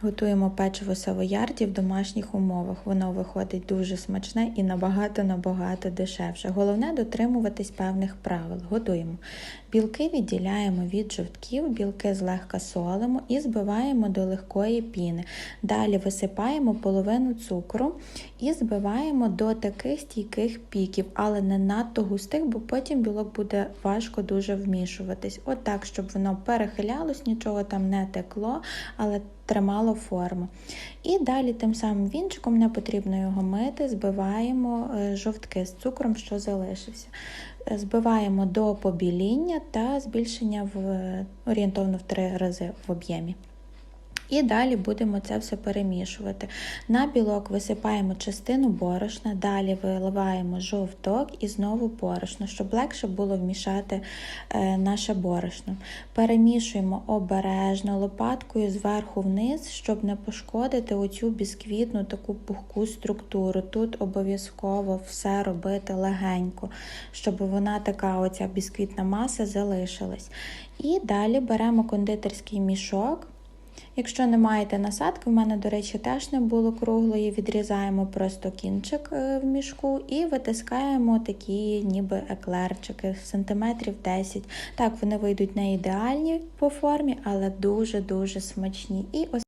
Готуємо печиво савоярді в домашніх умовах. Воно виходить дуже смачне і набагато-набагато дешевше. Головне дотримуватись певних правил. Готуємо. Білки відділяємо від жовтків, білки злегка солимо і збиваємо до легкої піни. Далі висипаємо половину цукру і збиваємо до таких стійких піків, але не надто густих, бо потім білок буде важко дуже вмішуватись. Отак, щоб воно перехилялось, нічого там не текло, але тримало форму. І далі тим самим вінчиком не потрібно його мити, збиваємо е, жовтки з цукром, що залишився. Е, Збиваємо до побіління та збільшення в е, орієнтовно в три рази в об'ємі. І далі будемо це все перемішувати. На білок висипаємо частину борошна, далі виливаємо жовток і знову борошно, щоб легше було вмішати е, наше борошно. Перемішуємо обережно лопаткою зверху вниз, щоб не пошкодити оцю бісквітну таку пухку структуру. Тут обов'язково все робити легенько, щоб вона така оця бісквітна маса залишилась. І далі беремо кондитерський мішок. Якщо не маєте насадки, в мене, до речі, теж не було круглої, відрізаємо просто кінчик е, в мішку і витискаємо такі ніби еклерчики, сантиметрів 10. Так, вони вийдуть не ідеальні по формі, але дуже-дуже смачні. І